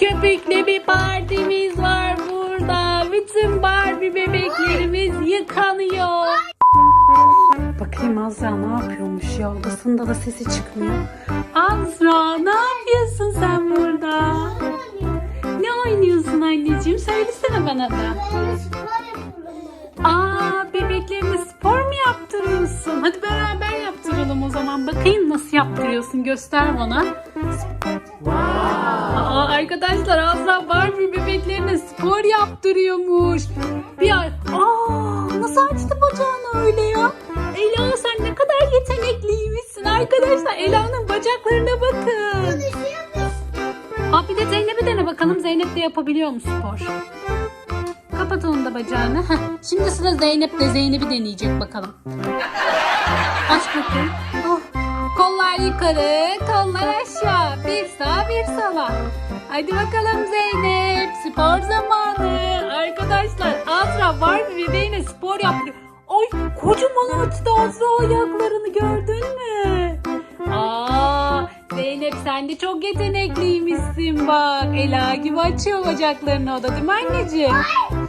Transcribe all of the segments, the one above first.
Köpüklü bir partimiz var burada. Bütün Barbie bebeklerimiz yıkanıyor. Bakayım Azra ne yapıyormuş ya? Odasında da sesi çıkmıyor. Azra ne yapıyorsun sen burada? Ne oynuyorsun anneciğim? Söylesene bana da. Aa bebeklerine spor mu yaptırıyorsun? Hadi beraber yaptıralım o zaman. Bakayım nasıl yaptırıyorsun. Göster bana. Aa, arkadaşlar Azra Barbie bebeklerine spor yaptırıyormuş. Bir ay... Aa, nasıl açtı bacağını öyle ya? Ela sen ne kadar yetenekliymişsin arkadaşlar. Ela'nın bacaklarına bakın. Aa, bir de Zeynep'e dene bakalım. Zeynep de yapabiliyor mu spor? Kapat onun da bacağını. Heh, Şimdi sıra Zeynep de Zeynep'i deneyecek bakalım. Aç bakayım. Oh. Kollar yukarı, kollar aşağı. Bir sağa bir sola. Hadi bakalım Zeynep. Spor zamanı. Arkadaşlar Azra Barbie bebeğine spor yapıyor. Ay kocaman açtı Azra ayaklarını gördün mü? Aa, Zeynep sen de çok yetenekliymişsin bak. Ela gibi açıyor bacaklarını o da değil mi anneciğim? Ay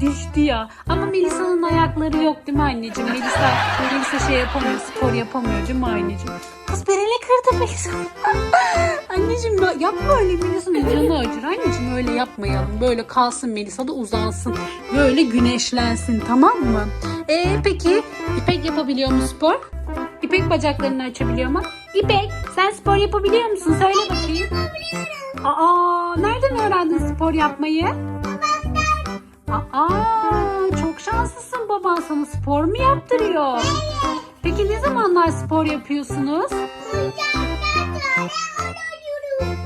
düştü ya. Ama Melisa'nın ayakları yok değil mi anneciğim? Melisa, Melisa şey yapamıyor, spor yapamıyor değil mi anneciğim? Kız berele kırdı Melisa. anneciğim ya- yapma öyle Melisa'nın canı acır. Anneciğim öyle yapmayalım. Böyle kalsın Melisa da uzansın. Böyle güneşlensin tamam mı? Ee, peki İpek yapabiliyor mu spor? İpek bacaklarını açabiliyor mu? İpek sen spor yapabiliyor musun? Söyle bakayım. Aa, nereden öğrendin spor yapmayı? Aa, çok şanslısın baban sana spor mu yaptırıyor? Peki ne zamanlar spor yapıyorsunuz?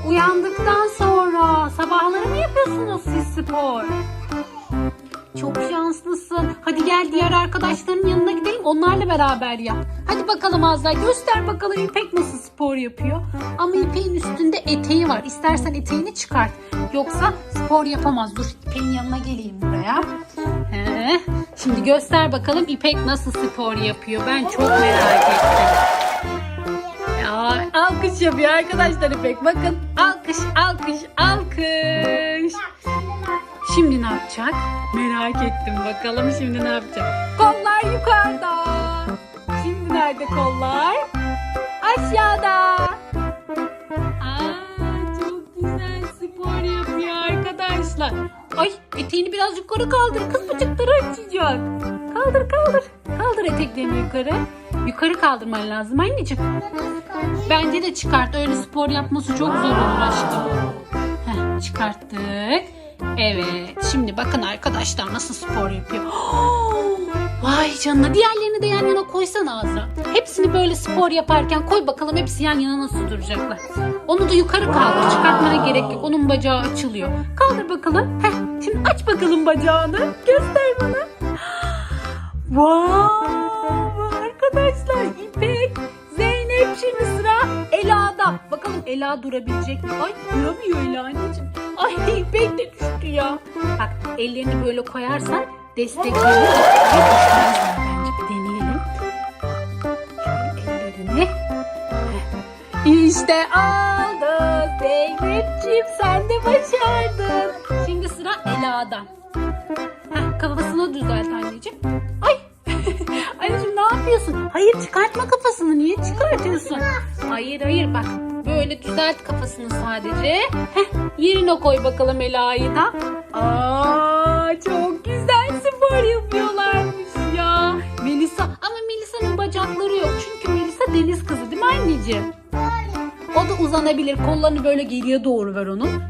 Uyandıktan sonra sabahları mı yapıyorsunuz siz spor? Çok şanslısın. Hadi gel diğer arkadaşların yanına gidelim onlarla beraber yap. Hadi bakalım Azra göster bakalım İpek nasıl spor yapıyor. Ama İpek'in üstünde eteği var. İstersen eteğini çıkart. Yoksa spor yapamaz. Dur İpek'in yanına geleyim buraya. He. Şimdi göster bakalım İpek nasıl spor yapıyor. Ben çok merak ettim. Ya, alkış yapıyor arkadaşlar İpek. Bakın alkış alkış alkış. Şimdi ne yapacak? Merak ettim bakalım şimdi ne yapacak? Kollar yukarıda. Şimdi nerede kollar? Aşağıda. Aa, çok güzel spor yapıyor arkadaşlar. Ay eteğini biraz yukarı kaldır. Kız bacakları açacak. Kaldır kaldır. Kaldır eteklerini yukarı. Yukarı kaldırman lazım anneciğim. Bence de çıkart. Öyle spor yapması çok zor olur aşkım. Heh, çıkarttık. Evet. Şimdi bakın arkadaşlar nasıl spor yapıyor. Vay canına. Diğerlerini de yan yana koysana Azra. Hepsini böyle spor yaparken koy bakalım hepsi yan yana nasıl duracaklar. Onu da yukarı kaldır. Çıkartmana gerek yok. Onun bacağı açılıyor. Kaldır bakalım. Heh, şimdi aç bakalım bacağını. Göster bana. Wow! Arkadaşlar İpek, Zeynep şimdi sıra Ela'da. Bakalım Ela durabilecek mi? Ay duramıyor Ela anneciğim. Ay İpek de düştü ya. Bak ellerini böyle koyarsan destekliyor. Ay, düşmezler bence bir deneyelim. Şöyle ellerini. İşte aldı Zeynep'ciğim sen de başardın. Şimdi sıra Ela'da. Heh, kafasını düzelt anneciğim. Ay. anneciğim ne yapıyorsun? Hayır çıkartma kafasını. Niye çıkartıyorsun? Hayır hayır bak. Böyle düzelt kafasını sadece. Heh, yerine koy bakalım Ela'yı da. Aa çok güzel spor yapıyorlarmış ya. Melisa ama Melisa'nın bacakları yok. Çünkü Melisa deniz kızı değil mi anneciğim? O da uzanabilir. Kollarını böyle geriye doğru ver onun. Hı?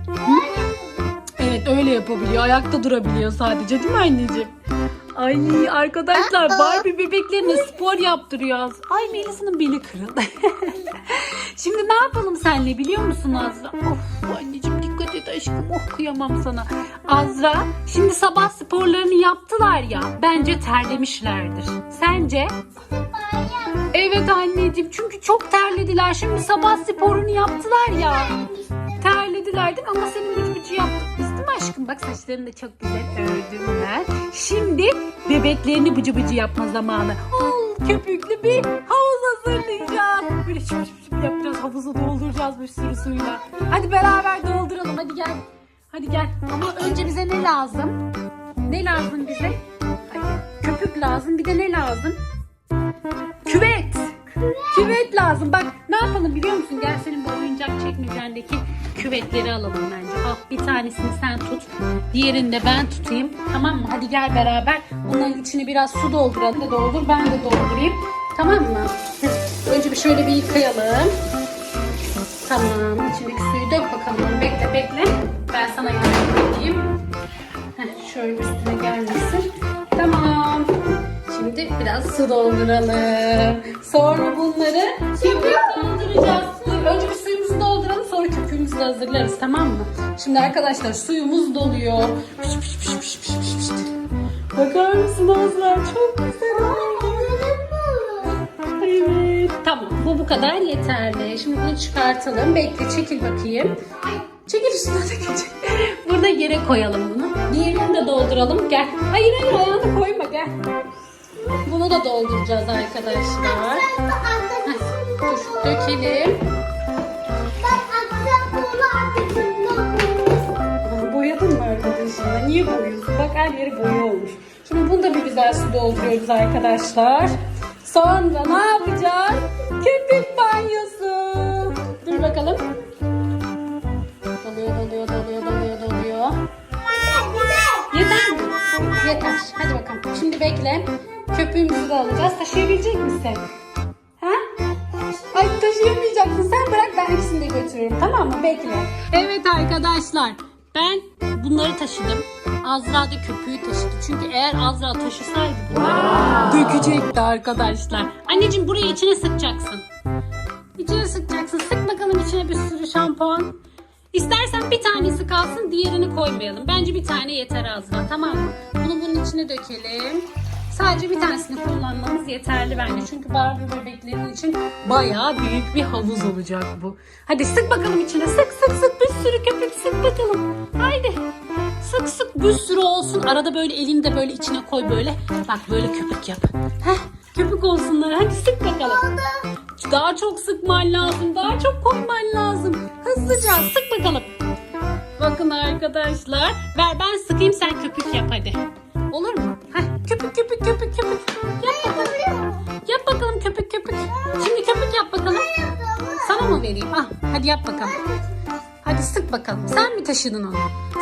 Evet öyle yapabiliyor. Ayakta durabiliyor sadece değil mi anneciğim? Ay arkadaşlar Barbie bebeklerine spor yaptırıyor. Ay Melisa'nın beli kırıldı. Şimdi ne yapalım senle biliyor musun Azra? Of anneciğim dikkat et aşkım. Oh kıyamam sana. Azra şimdi sabah sporlarını yaptılar ya. Bence terlemişlerdir. Sence? Evet anneciğim çünkü çok terlediler. Şimdi sabah sporunu yaptılar ya. Terlediler değil mi? Ama senin bıcı bıcı mi aşkım? Bak saçlarını da çok güzel ördüm ben. Şimdi bebeklerini bıcı bıcı yapma zamanı. Oh, köpüklü bir havuz hazırlayacağız. Böyle şıp şıp yapacağız. Havuzu dolduracağız bir sürü suyla. Hadi beraber dolduralım. Hadi gel. Hadi gel. Ama önce bize ne lazım? Ne lazım bize? Köpük lazım. Bir de ne lazım? Küvet. Küvet lazım. Bak ne yapalım biliyor musun? Gel senin bu oyuncak çekmecendeki küvetleri alalım bence. Al bir tanesini sen tut. Diğerini de ben tutayım. Tamam mı? Hadi gel beraber. Bunların içine biraz su dolduralım. Da doldur. Ben de doldurayım. Tamam mı? Önce bir şöyle bir yıkayalım. Tamam. İçindeki suyu dök bakalım. Bekle bekle. Ben sana yardım edeyim. Heh, şöyle üstüne gelmesin. Tamam. Şimdi biraz su dolduralım. Sonra bunları köpük dolduracağız. Dur, önce bir suyumuzu dolduralım sonra köpüğümüzü de hazırlarız tamam mı? Şimdi arkadaşlar suyumuz doluyor. Piş piş piş piş piş piş piş. Bakar mısın Azra? Çok güzel. Tamam bu bu kadar yeterli. Şimdi bunu çıkartalım. Bekle çekil bakayım. Çekil üstüne de geçin. Burada yere koyalım bunu. Diğerini de dolduralım. Gel. Hayır hayır ayağını koyma gel. Bunu da dolduracağız arkadaşlar. Dökelim. Boyadın mı arkadaşlar? Niye boyuyorsun? Bak her yeri boya olmuş. Şimdi bunu da bir güzel su dolduruyoruz arkadaşlar. Sonra ne yapacağız? Köpük banyosu. Dur bakalım. Doluyor, doluyor, doluyor, doluyor, doluyor. Yeter mi? Yeter. Hadi bakalım. Şimdi bekle. Köpüğümüzü de alacağız. Taşıyabilecek misin? Ha? Ay taşıyamayacaksın. Sen bırak ben ikisini de götürürüm. Tamam mı? Bekle. Evet arkadaşlar. Ben bunları taşıdım. Azra da köpüğü taşıdı. Çünkü eğer Azra taşısaydı bunları dökecekti arkadaşlar. Anneciğim burayı içine sıkacaksın. İçine sıkacaksın. Sık bakalım içine bir sürü şampuan. İstersen bir tanesi kalsın diğerini koymayalım. Bence bir tane yeter Azra tamam mı? Bunu bunun içine dökelim. Sadece bir tanesini kullanmamız yeterli bence. Çünkü Barbie bebeklerin için bayağı büyük bir havuz olacak bu. Hadi sık bakalım içine. Sık sık sık bir sürü köpük sık bakalım. Haydi. Sık sık bir sürü olsun. Arada böyle elini de böyle içine koy böyle. Bak böyle köpük yap. Heh, köpük olsunlar. Hadi sık bakalım. Daha çok sıkman lazım. Daha çok koyman lazım. Hızlıca sık bakalım. Bakın arkadaşlar. Ver ben sıkayım sen köpük yap hadi. Olur mu? Köpük köpük köpük köpük. Yap bakalım. Yap bakalım köpük köpük. Şimdi köpük yap bakalım. Sana mı vereyim? Ah, hadi yap bakalım. Hadi sık bakalım. Sen mi taşıdın onu?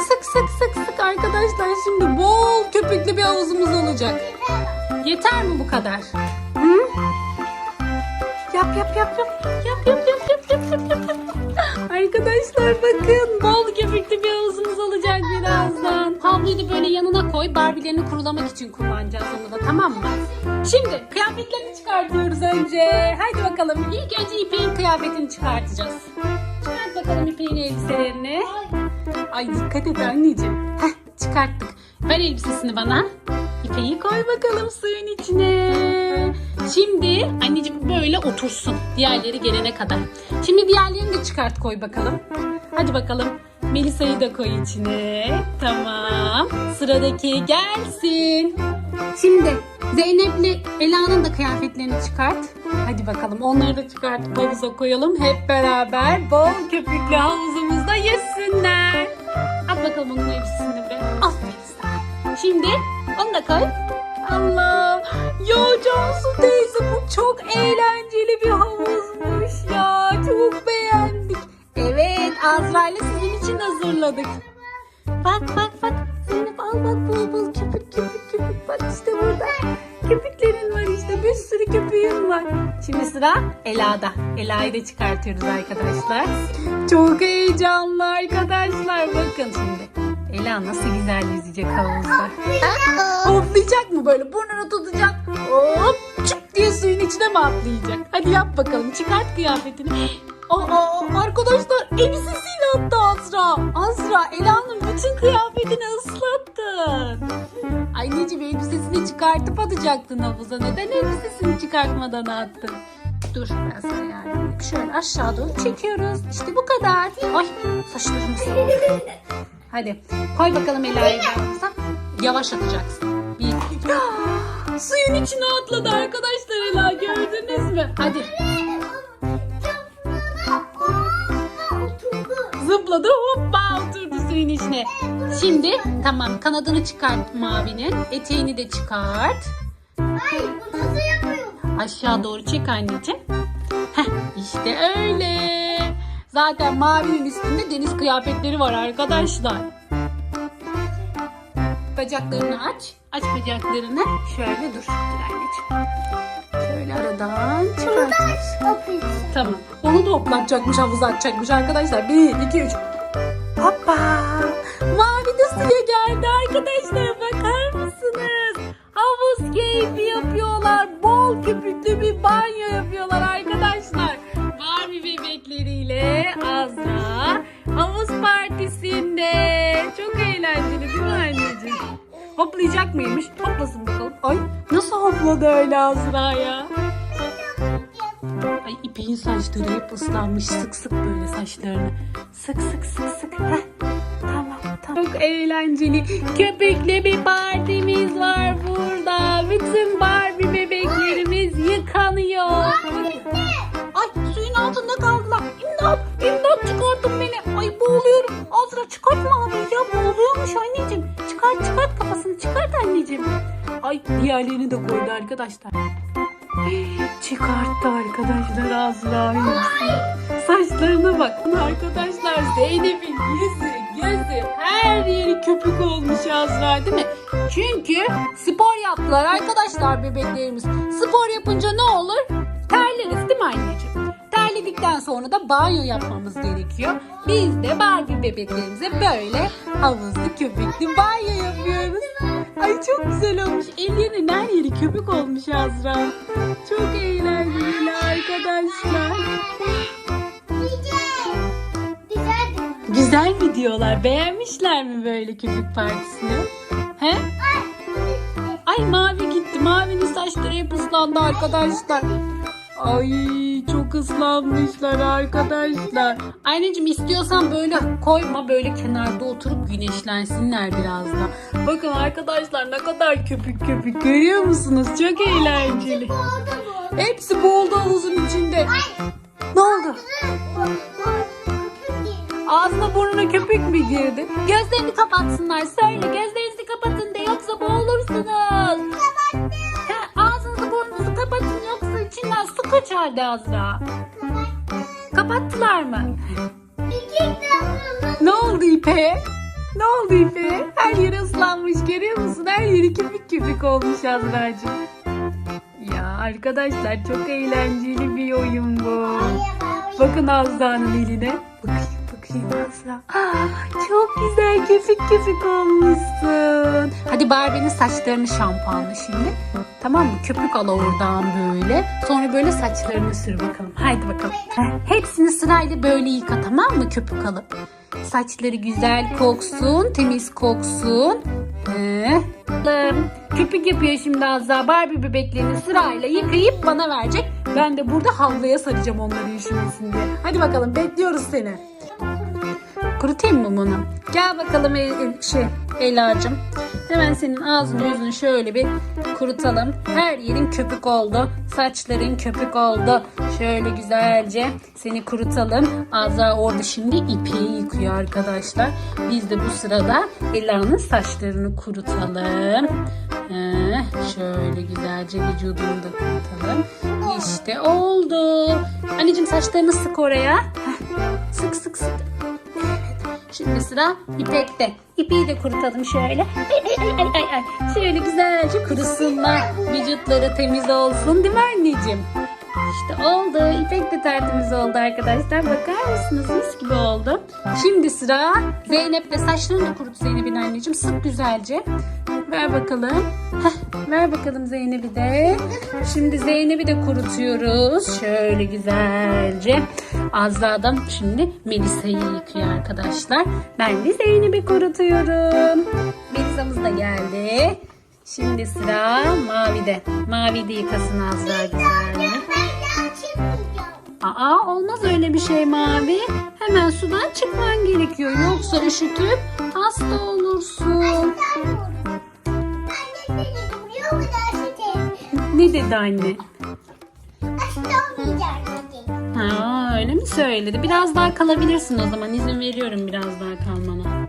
Sık sık sık sık arkadaşlar. Şimdi bol köpüklü bir havuzumuz olacak. Yeter mi bu kadar? Hı? Yap yap yap yap yap yap. yap. Arkadaşlar bakın bol köpüklü bir havuzumuz olacak birazdan. Havluyu da böyle yanına koy. Barbilerini kurulamak için kullanacağız onu da tamam mı? Şimdi kıyafetlerini çıkartıyoruz önce. Haydi bakalım. İlk önce İpek'in kıyafetini çıkartacağız. Çıkart bakalım İpek'in elbiselerini. Ay dikkat et anneciğim. Heh çıkarttık. Ver elbisesini bana. İpeyi koy bakalım suyun içine. Şimdi anneciğim böyle otursun diğerleri gelene kadar. Şimdi diğerlerini de çıkart koy bakalım. Hadi bakalım. Melisa'yı da koy içine. Tamam. Sıradaki gelsin. Şimdi Zeynep'le Ela'nın da kıyafetlerini çıkart. Hadi bakalım onları da çıkartıp havuza koyalım. Hep beraber bol köpüklü havuzumuzda yüzsünler. At bakalım onun elbisesini buraya. Aferin sana. Şimdi onu da koy. Allah. Ya Cansu teyze bu çok eğlenceli bir havuzmuş ya. Çok beğendik. Evet Azra ile sizin için hazırladık. Bak bak bak. Zeynep al bak bol bol köpük köpük köpük. Bak işte burada. Köpüklerin var işte. Bir sürü köpüğün var. Şimdi sıra Ela'da. Ela'yı da çıkartıyoruz arkadaşlar. Çok heyecanlı arkadaşlar. Bakın şimdi. Ela nasıl güzel yüzecek havuzda. Mı böyle? Burnunu tutacak. Hop çık diye suyun içine mi atlayacak? Hadi yap bakalım. Çıkart kıyafetini. Aa, arkadaşlar elbisesiyle attı Azra. Azra Ela'nın bütün kıyafetini ıslattın. Anneciğim elbisesini çıkartıp atacaktın havuza. Neden elbisesini çıkartmadan attın? Dur ben sana yardım. Şöyle aşağı doğru çekiyoruz. İşte bu kadar. Ay saçlarım savurdu. Hadi koy bakalım Ela'yı. Yavaş atacaksın. İki. Suyun içine atladı arkadaşlar Ela gördünüz mü? Hadi. hopladı hoppa oturdu suyun içine. Şimdi tamam kanadını çıkart mavinin. Eteğini de çıkart. Bu nasıl yapıyor? Aşağı doğru çek anneciğim. Heh, işte öyle. Zaten mavinin üstünde deniz kıyafetleri var arkadaşlar. Bacaklarını aç. Aç bacaklarını. Şöyle dur. Dur anneciğim. Şöyle aradan çıkart. Kapıyı. Tamam. Onu da hoplatacakmış, havuza atacakmış arkadaşlar. Bir, iki, üç. Hoppa. Mavi de suya geldi arkadaşlar. Bakar mısınız? Havuz keyfi yapıyorlar. Bol köpüklü bir banyo yapıyorlar arkadaşlar. Barbie bebekleriyle Azra havuz partisinde. Çok eğlenceli değil mi? Hoplayacak mıymış? Hoplasın bakalım. Ay nasıl hopladı öyle Azra ya? Ay İpek'in saçları hep ıslanmış. Sık sık böyle saçlarını. Sık sık sık sık. Heh. Tamam tamam. Çok eğlenceli. Köpekli bir partimiz var burada. Bütün Barbie bebeklerimiz yıkanıyor. Ay suyun altında kaldılar. İmdat imdat çıkartın beni. Ay boğuluyorum. Azra çıkartma abi ya boğuluyormuş anneciğim. Çıkart çıkart kafasını çıkart anneciğim. Ay diğerlerini de koydu arkadaşlar. Çıkarttı arkadaşlar Azra'yı. Saçlarına bakın arkadaşlar. Zeynep'in yüzü, gözü, her yeri köpük olmuş Azra değil mi? Çünkü spor yaptılar arkadaşlar bebeklerimiz. Spor yapınca ne olur? Terleriz değil mi anneciğim? Terledikten sonra da banyo yapmamız gerekiyor. Biz de Barbie bebeklerimize böyle havuzlu köpüklü banyo yapıyoruz. Ay çok güzel olmuş. Ellerinin her yeri köpük olmuş Azra. Çok eğlenceli arkadaşlar. Güzel mi diyorlar? Beğenmişler mi böyle köpük partisini? He? Ay mavi gitti. Mavinin saçları hep ıslandı arkadaşlar. Ay çok ıslanmışlar arkadaşlar. Anneciğim istiyorsan böyle koyma böyle kenarda oturup güneşlensinler biraz da. Bakın arkadaşlar ne kadar köpük köpük görüyor musunuz? Çok eğlenceli. Hepsi boğuldu havuzun içinde. Ne oldu? Ağzına burnuna köpük mü girdi? Gözlerini kapatsınlar. Söyle gözlerinizi kapatın de yoksa boğulursunuz. Su kaçar de Azra. Kapattılar mı? Ne oldu İpe? Ne oldu İpe? Her yeri ıslanmış görüyor musun? Her yeri köpük köpük olmuş Azra'cığım. Ya arkadaşlar çok eğlenceli bir oyun bu. Bakın Azra'nın eline. Bakayım bakayım çok güzel köpük köpük olmuşsun. Hadi Barbie'nin saçlarını şampuanla şimdi. Tamam mı? Köpük al oradan böyle. Sonra böyle saçlarını sür bakalım. Haydi bakalım. Heh, Hepsini sırayla böyle yıka tamam mı köpük alıp. Saçları güzel koksun, temiz koksun. Ee, köpük yapıyor şimdi Azra. Barbie bebeklerini sırayla yıkayıp bana verecek. Ben de burada havluya saracağım onları üşümesin diye. Hadi bakalım bekliyoruz seni. Kurutayım mı bunu? Gel bakalım el, şey Ela'cığım. Hemen senin ağzını yüzünü şöyle bir kurutalım. Her yerin köpük oldu. Saçların köpük oldu. Şöyle güzelce seni kurutalım. Azra orada şimdi ipeği yıkıyor arkadaşlar. Biz de bu sırada Ela'nın saçlarını kurutalım. Şöyle güzelce vücudunu da kurutalım. İşte oldu. Anneciğim saçlarını sık oraya. Sık sık sık. Şimdi sıra İpek'te. İpeği de kurutalım şöyle. Ay. Şöyle güzelce kurusunlar. Vücutları temiz olsun değil mi anneciğim? İşte oldu. İpek de tertemiz oldu arkadaşlar. Bakar mısınız? Mis gibi oldu. Şimdi sıra Zeynep'te. Saçlarını da kurut Zeynep'in anneciğim. Sık güzelce. Ver bakalım. Heh, ver bakalım Zeynep'i de. Şimdi Zeynep'i de kurutuyoruz. Şöyle güzelce. Azra'dan şimdi Melisa'yı yıkıyor arkadaşlar. Ben de Zeynep'i kurutuyorum. Melisa'mız da geldi. Şimdi sıra Mavi'de. Mavi de yıkasın Azra güzelce. Aa olmaz öyle bir şey Mavi. Hemen sudan çıkman gerekiyor. Yoksa üşütüp hasta olursun. Ne dedi anne? Ha, Ha, öyle mi söyledi? Biraz daha kalabilirsin o zaman. İzin veriyorum biraz daha kalmana.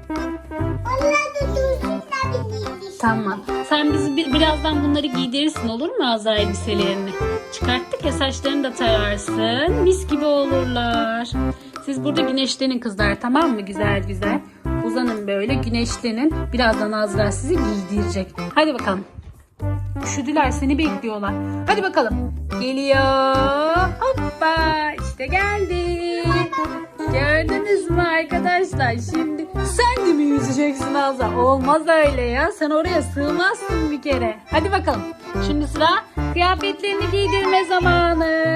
Tamam. Sen bizi bir- birazdan bunları giydirirsin olur mu Azra elbiselerini? Çıkarttık ya saçlarını da tararsın. Mis gibi olurlar. Siz burada güneşlenin kızlar tamam mı? Güzel güzel. Uzanın böyle güneşlenin. Birazdan Azra sizi giydirecek. Hadi bakalım. Üşüdüler seni bekliyorlar. Hadi bakalım. Geliyor. Hoppa işte geldi. Gördünüz mü arkadaşlar? Şimdi sen de mi yüzeceksin Azra? Olmaz öyle ya. Sen oraya sığmazsın bir kere. Hadi bakalım. Şimdi sıra kıyafetlerini giydirme zamanı.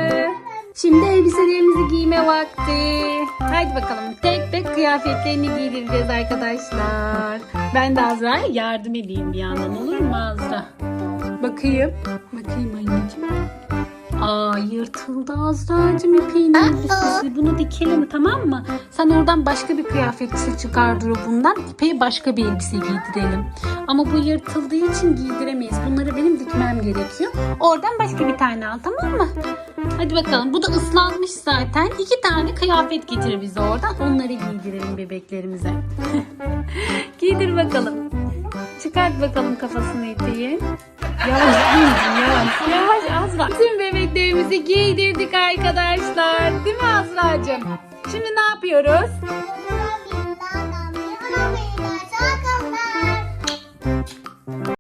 Şimdi elbiselerimizi giyme vakti. Hadi bakalım tek tek kıyafetlerini giydireceğiz arkadaşlar. Ben de Azra'ya yardım edeyim bir yandan olur mu Azra? Bakayım. Bakayım anneciğim. Aa yırtıldı Azra'cığım ipeğin elbisesi. Bunu dikelim tamam mı? Sen oradan başka bir kıyafet çıkar bundan. İpeğe başka bir elbise giydirelim. Ama bu yırtıldığı için giydiremeyiz. Bunları benim dikmem gerekiyor. Oradan başka bir tane al tamam mı? Hadi bakalım. Bu da ıslanmış zaten. İki tane kıyafet getir bize oradan. Onları giydirelim bebeklerimize. Giydir bakalım. Çıkart bakalım kafasını ipeği. Yavaş anneciğim yavaş. Yavaş Azra. Tüm bebeklerimizi giydirdik arkadaşlar. Değil mi Azra'cığım? Şimdi ne yapıyoruz?